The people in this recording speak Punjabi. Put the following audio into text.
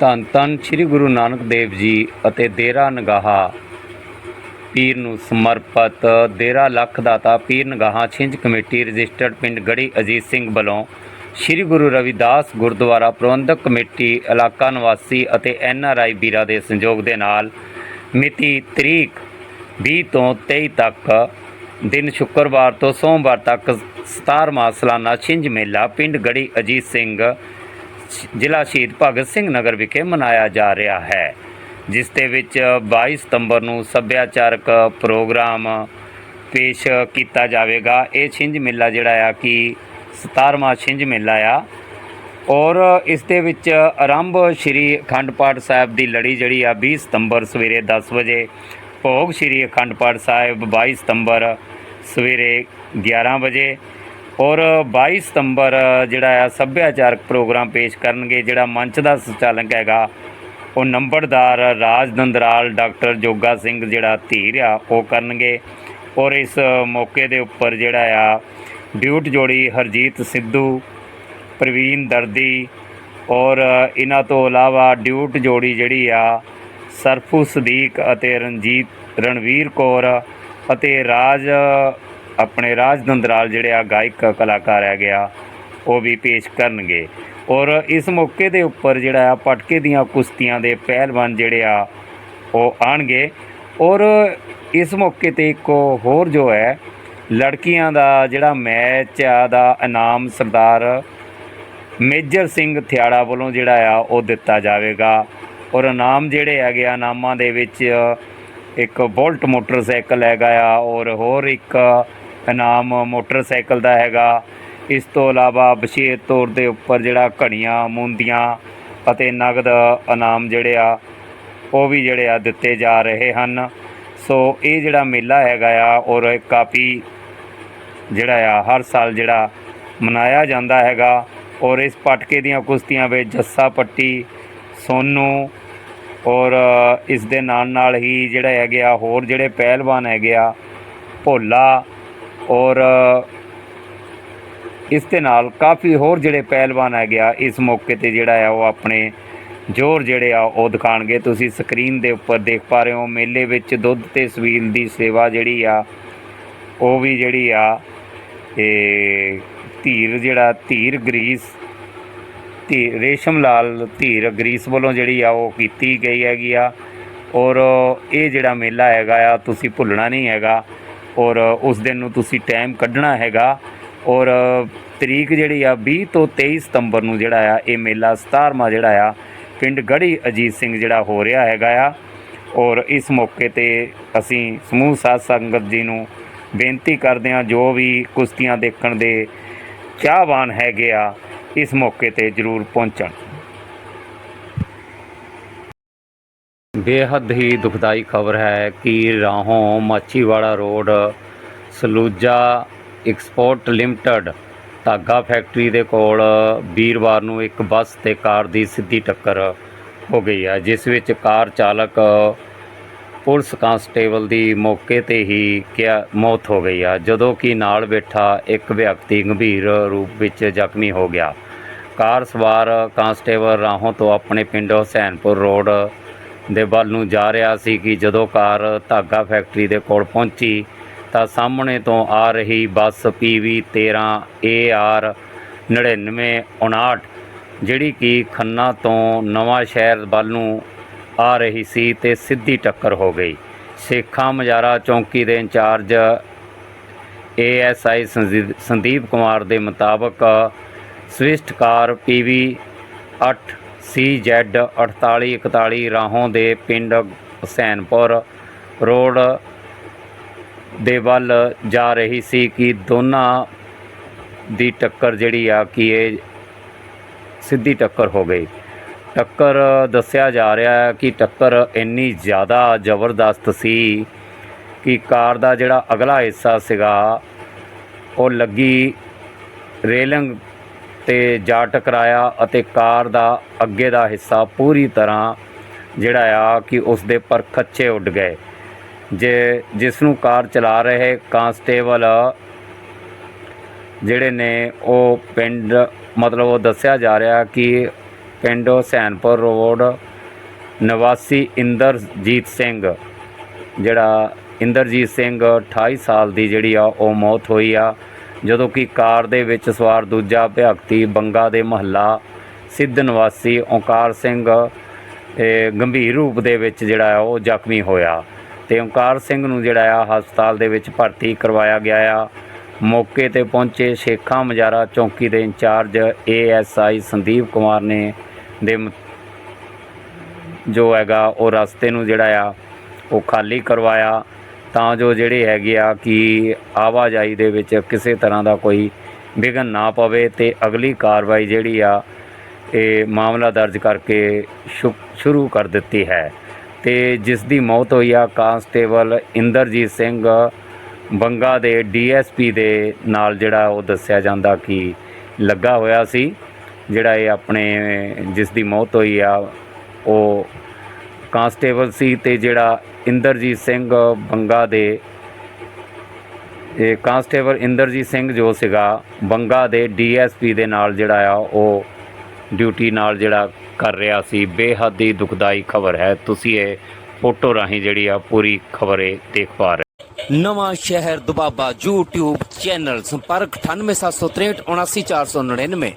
ਧੰਨ ਧੰਨ ਸ੍ਰੀ ਗੁਰੂ ਨਾਨਕ ਦੇਵ ਜੀ ਅਤੇ ਡੇਰਾ ਨਗਾਹਾ ਪੀਰ ਨੂੰ ਸਮਰਪਿਤ ਡੇਰਾ ਲੱਖ ਦਾਤਾ ਪੀਰ ਨਗਾਹਾ ਛਿੰਝ ਕਮੇਟੀ ਰਜਿਸਟਰਡ ਪਿੰਡ ਗੜੀ ਅਜੀਤ ਸਿੰਘ ਵੱਲੋਂ ਸ੍ਰੀ ਗੁਰੂ ਰਵਿਦਾਸ ਗੁਰਦੁਆਰਾ ਪ੍ਰਬੰਧਕ ਕਮੇਟੀ ਇਲਾਕਾ ਨਿਵਾਸੀ ਅਤੇ ਐਨ ਆਰ ਆਈ ਵੀਰਾਂ ਦੇ ਸੰਯੋਗ ਦੇ ਨਾਲ ਮਿਤੀ ਤਰੀਕ 20 ਤੋਂ 23 ਤੱਕ ਦਿਨ ਸ਼ੁੱਕਰਵਾਰ ਤੋਂ ਸੋਮਵਾਰ ਤੱਕ 17ਵਾਂ ਸਾਲਾਨਾ ਛਿੰਝ ਮੇਲਾ ਪਿੰਡ ਗੜੀ ਅਜੀਤ ਸਿੰਘ ਜ਼ਿਲ੍ਹਾ ਸ਼ਹੀਦ ਭਗਤ ਸਿੰਘ ਨਗਰ ਵਿਖੇ ਮਨਾਇਆ ਜਾ ਰਿਹਾ ਹੈ, ਜਿਸ ਦੇ ਵਿੱਚ 22 ਸਤੰਬਰ ਨੂੰ ਸੱਭਿਆਚਾਰਕ ਪ੍ਰੋਗਰਾਮ ਪੇਸ਼ ਕੀਤਾ ਜਾਵੇਗਾ। ਇਹ ਛਿੰਝ ਮੇਲਾ ਜਿਹੜਾ ਆ ਕਿ 17ਵਾਂ ਛਿੰਝ ਮੇਲਾ ਆ ਔਰ ਇਸ ਦੇ ਵਿੱਚ ਆਰੰਭ ਸ਼੍ਰੀ ਅਖੰਡ ਪਾਠ ਸਾਹਿਬ ਦੀ ਲੜੀ ਜਿਹੜੀ ਆ 20 ਸਤੰਬਰ ਸਵੇਰੇ 10 ਵਜੇ, ਭੋਗ ਸ਼੍ਰੀ ਅਖੰਡ ਪਾਠ ਸਾਹਿਬ 22 ਸਤੰਬਰ ਸਵੇਰੇ 11 ਵਜੇ ਔਰ 22 ਸਤੰਬਰ, ਜਿਹੜਾ ਆ ਸੱਭਿਆਚਾਰਕ ਪ੍ਰੋਗਰਾਮ ਪੇਸ਼ ਕਰਨਗੇ, ਜਿਹੜਾ ਮੰਚ ਦਾ ਸੰਚਾਲਕ ਹੈਗਾ, ਉਹ ਨੰਬਰਦਾਰ ਰਾਜ ਦੰਦਰਾਲ ਡਾਕਟਰ ਜੋਗਾ ਸਿੰਘ ਜਿਹੜਾ ਧੀਰ ਆ, ਉਹ ਕਰਨਗੇ। ਔਰ ਇਸ ਮੌਕੇ ਦੇ ਉੱਪਰ ਜਿਹੜਾ ਆ, ਡਿਊਟ ਜੋੜੀ ਹਰਜੀਤ ਸਿੱਧੂ, ਪ੍ਰਵੀਨ ਦਰਦੀ, ਔਰ ਇਹਨਾਂ ਤੋਂ ਇਲਾਵਾ ਡਿਊਟ ਜੋੜੀ ਜਿਹੜੀ ਆ, ਸਰਫੂ ਸਦੀਕ ਅਤੇ ਰਣਜੀਤ, ਰਣਵੀਰ ਕੌਰ ਅਤੇ ਰਾਜ ਆਪਣੇ ਰਾਜ ਦੰਦਰਾਲ ਜਿਹੜੇ ਆ ਗਾਇਕ, ਕਲਾਕਾਰ ਹੈਗੇ ਆ, ਉਹ ਵੀ ਪੇਸ਼ ਕਰਨਗੇ। ਔਰ ਇਸ ਮੌਕੇ ਦੇ ਉੱਪਰ ਜਿਹੜਾ ਆ ਪਟਕੇ ਦੀਆਂ ਕੁਸ਼ਤੀਆਂ ਦੇ ਪਹਿਲਵਾਨ ਜਿਹੜੇ ਆ, ਉਹ ਆਣਗੇ। ਔਰ ਇਸ ਮੌਕੇ ਤੇ ਇੱਕ ਹੋਰ ਜੋ ਹੈ, ਲੜਕੀਆਂ ਦਾ ਜਿਹੜਾ ਮੈਚ ਆ ਦਾ ਇਨਾਮ ਸਰਦਾਰ ਮੇਜਰ ਸਿੰਘ ਥਿਆੜਾ ਵੱਲੋਂ ਜਿਹੜਾ ਆ, ਉਹ ਦਿੱਤਾ ਜਾਵੇਗਾ। ਔਰ ਇਨਾਮ ਜਿਹੜੇ ਹੈਗੇ ਆ, ਇਨਾਮਾਂ ਦੇ ਵਿੱਚ ਇੱਕ ਬੋਲਟ ਮੋਟਰਸਾਈਕਲ ਹੈਗਾ ਆ, ਔਰ ਹੋਰ ਇੱਕ ਇਨਾਮ ਮੋਟਰਸਾਈਕਲ ਦਾ ਹੈਗਾ। ਇਸ ਤੋਂ ਇਲਾਵਾ ਵਿਸ਼ੇਸ਼ ਤੌਰ ਦੇ ਉੱਪਰ ਜਿਹੜਾ ਘੜੀਆਂ, ਮੁੰਦੀਆਂ ਅਤੇ ਨਗਦ ਇਨਾਮ ਜਿਹੜੇ ਆ, ਉਹ ਵੀ ਜਿਹੜੇ ਆ ਦਿੱਤੇ ਜਾ ਰਹੇ ਹਨ। ਸੋ ਇਹ ਜਿਹੜਾ ਮੇਲਾ ਹੈਗਾ ਆ, ਔਰ ਕਾਫੀ ਜਿਹੜਾ ਆ, ਹਰ ਸਾਲ ਜਿਹੜਾ ਮਨਾਇਆ ਜਾਂਦਾ ਹੈਗਾ। ਔਰ ਇਸ ਪਟਕੇ ਦੀਆਂ ਕੁਸ਼ਤੀਆਂ ਵਿੱਚ ਜੱਸਾ ਪੱਟੀ, ਸੋਨੂ ਔਰ ਇਸ ਦੇ ਨਾਲ ਨਾਲ ਹੀ ਜਿਹੜਾ ਹੈਗੇ ਆ ਹੋਰ ਜਿਹੜੇ ਪਹਿਲਵਾਨ ਹੈਗੇ ਆ, ਭੋਲਾ ਔਰ ਇਸ ਦੇ ਨਾਲ ਕਾਫੀ ਹੋਰ ਜਿਹੜੇ ਪਹਿਲਵਾਨ ਹੈਗੇ ਆ, ਇਸ ਮੌਕੇ ਤੇ ਜਿਹੜਾ ਆ, ਉਹ ਆਪਣੇ ਜੋਰ ਜਿਹੜੇ ਆ, ਉਹ ਦਿਖਾਣਗੇ। ਤੁਸੀਂ ਸਕਰੀਨ ਦੇ ਉੱਪਰ ਦੇਖ ਪਾ ਰਹੇ ਹੋ, ਮੇਲੇ ਵਿੱਚ ਦੁੱਧ ਤੇ ਸਵੀਲ ਦੀ ਸੇਵਾ ਜਿਹੜੀ ਆ, ਉਹ ਵੀ ਜਿਹੜੀ ਆ ਇਹ ਧੀਰ ਜਿਹੜਾ, ਧੀਰ ਗਰੀਸ, ਧੀ, ਰੇਸ਼ਮ ਲਾਲ ਧੀਰ ਗਰੀਸ ਵੱਲੋਂ ਜਿਹੜੀ ਆ, ਉਹ ਕੀਤੀ ਗਈ ਹੈਗੀ ਆ। ਔਰ, ਇਹ ਜਿਹੜਾ ਮੇਲਾ ਹੈਗਾ ਆ, ਤੁਸੀਂ ਭੁੱਲਣਾ ਨਹੀਂ ਹੈਗਾ। ਔਰ ਉਸ ਦਿਨ ਨੂੰ ਤੁਸੀਂ ਟਾਈਮ ਕੱਢਣਾ ਹੈਗਾ। ਔਰ ਤਰੀਕ ਜਿਹੜੀ ਆ 20 ਤੋਂ 23 ਸਤੰਬਰ ਨੂੰ ਜਿਹੜਾ ਆ, ਇਹ ਮੇਲਾ 17ਵਾਂ ਜਿਹੜਾ ਆ, ਪਿੰਡ ਗੜੀ ਅਜੀਤ ਸਿੰਘ ਜਿਹੜਾ ਹੋ ਰਿਹਾ ਹੈਗਾ ਆ। ਔਰ ਇਸ ਮੌਕੇ ਤੇ ਅਸੀਂ ਸਮੂਹ ਸਾਧ ਸੰਗਤ ਜੀ ਨੂੰ ਬੇਨਤੀ ਕਰਦੇ ਹਾਂ, ਜੋ ਵੀ ਕੁਸ਼ਤੀਆਂ ਦੇਖਣ ਦੇ ਚਾਹਵਾਨ ਹੈਗੇ ਆ, ਇਸ ਮੌਕੇ ਤੇ ਜ਼ਰੂਰ ਪਹੁੰਚਣ। ਬੇਹੱਦ ਹੀ ਦੁਖਦਾਈ ਖਬਰ ਹੈ ਕਿ Rahon Machhiwara road, Saluja export limited, ਧਾਗਾ ਫੈਕਟਰੀ ਦੇ ਕੋਲ ਵੀਰਵਾਰ ਨੂੰ ਇੱਕ ਬੱਸ ਤੇ ਕਾਰ ਦੀ ਸਿੱਧੀ ਟੱਕਰ ਹੋ ਗਈ ਹੈ, ਜਿਸ ਵਿੱਚ ਕਾਰ ਚਾਲਕ, ਪੁਲਿਸ ਕਾਂਸਟੇਬਲ ਦੀ ਮੌਕੇ ਤੇ ਹੀ ਕਿਆ, ਮੌਤ ਹੋ ਗਈ ਆ ਜਦੋਂ ਕਿ ਨਾਲ ਬੈਠਾ ਇੱਕ ਵਿਅਕਤੀ ਗੰਭੀਰ ਰੂਪ ਵਿੱਚ ਜ਼ਖਮੀ ਹੋ ਗਿਆ। ਕਾਰ ਸਵਾਰ ਕਾਂਸਟੇਬਲ ਰਾਹੋਂ ਤੋਂ ਆਪਣੇ ਪਿੰਡ ਹੁਸੈਨਪੁਰ ਰੋਡ ਦੇ ਵੱਲ ਨੂੰ ਜਾ ਰਿਹਾ ਸੀ ਕਿ ਜਦੋਂ ਕਾਰ ਧਾਗਾ ਫੈਕਟਰੀ ਦੇ ਕੋਲ ਪਹੁੰਚੀ ਤਾਂ ਸਾਹਮਣੇ ਤੋਂ ਆ ਰਹੀ ਬੱਸ ਪੀਵੀ 13 AR 9959 ਜਿਹੜੀ ਕਿ ਖੰਨਾ ਤੋਂ ਨਵਾਂ ਸ਼ਹਿਰ ਵੱਲ ਨੂੰ ਆ ਰਹੀ ਸੀ ਤੇ ਸਿੱਧੀ ਟੱਕਰ ਹੋ ਗਈ। ਸੇਖਾ ਮਜਾਰਾ ਚੌਂਕੀ ਦੇ ਇੰਚਾਰਜ ਏਐਸਆਈ ਸੰਦੀਪ ਕੁਮਾਰ ਦੇ ਮੁਤਾਬਕ Swift car PV 8 CZ 4841 Rahon ਦੇ ਪਿੰਡ ਹੁਸੈਨਪੁਰ ਰੋਡ ਦੇ ਵੱਲ ਜਾ ਰਹੀ ਸੀ ਕਿ ਦੋਨਾਂ ਦੀ ਟੱਕਰ ਜਿਹੜੀ ਆ ਕਿ ਇਹ ਸਿੱਧੀ ਟੱਕਰ ਹੋ ਗਈ। ਟੱਕਰ ਦੱਸਿਆ ਜਾ ਰਿਹਾ ਹੈ ਕਿ ਟੱਕਰ ਇੰਨੀ ਜ਼ਿਆਦਾ ਜ਼ਬਰਦਸਤ ਸੀ ਕਿ ਕਾਰ ਦਾ ਜਿਹੜਾ ਅਗਲਾ ਹਿੱਸਾ ਸੀਗਾ, ਉਹ ਲੱਗੀ ਰੇਲਿੰਗ ਤੇ ਜਾ ਟਕਰਾਇਆ ਅਤੇ ਕਾਰ ਦਾ ਅੱਗੇ ਦਾ ਹਿੱਸਾ ਪੂਰੀ ਤਰ੍ਹਾਂ ਜਿਹੜਾ ਆ ਕਿ ਉਸ ਦੇ ਪਰ ਖੱਚੇ ਉੱਡ ਗਏ। ਜੇ ਜਿਸ ਨੂੰ ਕਾਰ ਚਲਾ ਰਹੇ ਕਾਂਸਟੇਬਲ ਜਿਹੜੇ ਨੇ, ਉਹ ਪਿੰਡ, ਮਤਲਬ ਉਹ ਦੱਸਿਆ ਜਾ ਰਿਹਾ ਕਿ ਪਿੰਡ ਹੁਸੈਨਪੁਰ ਰੋਡ ਨਿਵਾਸੀ ਇੰਦਰਜੀਤ ਸਿੰਘ, ਜਿਹੜਾ ਇੰਦਰਜੀਤ ਸਿੰਘ 28 ਸਾਲ ਦੀ ਜਿਹੜੀ ਆ, ਉਹ ਮੌਤ ਹੋਈ ਆ। ਜਦੋਂ ਕਿ ਕਾਰ ਦੇ ਵਿੱਚ ਸਵਾਰ ਦੂਜਾ ਵਿਅਕਤੀ ਬੰਗਾ ਦੇ ਮਹੱਲਾ ਸਿੱਧ ਨਿਵਾਸੀ ਓਂਕਾਰ ਸਿੰਘ ਗੰਭੀਰ ਰੂਪ ਦੇ ਵਿੱਚ ਜਿਹੜਾ ਆ ਉਹ ਜ਼ਖਮੀ ਹੋਇਆ। ਤੇ ਓਂਕਾਰ ਸਿੰਘ ਨੂੰ ਜਿਹੜਾ ਆ ਹਸਪਤਾਲ ਦੇ ਵਿੱਚ ਭਰਤੀ ਕਰਵਾਇਆ ਗਿਆ ਆ। ਮੌਕੇ ਤੇ ਪਹੁੰਚੇ ਸ਼ੇਖਾਂ ਮਜਾਰਾ ਚੌਂਕੀ ਦੇ ਇੰਚਾਰਜ ਏਐਸਆਈ ਸੰਦੀਪ ਕੁਮਾਰ ਨੇ ਦੇ ਜੋ ਹੈਗਾ ਉਹ ਰਸਤੇ ਨੂੰ ਜਿਹੜਾ ਆ ਉਹ ਖਾਲੀ ਕਰਵਾਇਆ। ਤਾਂ ਜੋ ਜਿਹੜੇ ਹੈਗੇ ਆ ਕਿ ਆਵਾਜਾਈ ਦੇ ਵਿੱਚ ਕਿਸੇ ਤਰ੍ਹਾਂ ਦਾ ਕੋਈ ਵਿਘਨ ਨਾ ਪਵੇ ਤੇ ਅਗਲੀ ਕਾਰਵਾਈ ਜਿਹੜੀ ਆ ਇਹ ਮਾਮਲਾ ਦਰਜ ਕਰਕੇ ਸ਼ੁ- ਸ਼ੁਰੂ ਕਰ ਦਿੱਤੀ ਹੈ। ਤੇ ਜਿਸ ਦੀ ਮੌਤ ਹੋਈ ਆ ਕਾਂਸਟੇਬਲ ਇੰਦਰਜੀਤ ਸਿੰਘ ਬੰਗਾ ਦੇ ਡੀਐਸਪੀ ਦੇ ਨਾਲ ਜਿਹੜਾ ਉਹ ਦੱਸਿਆ ਜਾਂਦਾ ਕਿ ਲੱਗਾ ਹੋਇਆ ਸੀ। ਜਿਹੜਾ ਇਹ ਆਪਣੇ ਜਿਸ ਦੀ ਮੌਤ ਹੋਈ ਆ, ਉਹ ਕਾਂਸਟੇਬਲ ਸੀ ਤੇ ਜਿਹੜਾ ਇੰਦਰਜੀਤ ਸਿੰਘ ਬੰਗਾ ਦੇ, ਇਹ ਕਾਂਸਟੇਬਲ ਇੰਦਰਜੀਤ ਸਿੰਘ ਜੋ ਸੀਗਾ, ਬੰਗਾ ਦੇ ਡੀਐਸਪੀ ਦੇ ਨਾਲ ਜਿਹੜਾ ਆ, ਉਹ ਡਿਊਟੀ ਨਾਲ ਜਿਹੜਾ ਕਰ ਰਿਹਾ ਸੀ। ਬੇਹੱਦ ਹੀ ਦੁਖਦਾਈ ਖਬਰ ਹੈ। ਤੁਸੀਂ ਇਹ ਫੋਟੋ ਰਾਹੀਂ ਜਿਹੜੀ ਆ, ਪੂਰੀ ਖਬਰ ਇਹ ਦੇਖ ਪਾ ਰਹੇ ਨਵਾਂ ਸ਼ਹਿਰ ਦੁਬਾਬਾ YouTube ਚੈਨਲ ਸੰਪਰਕ 98763 79499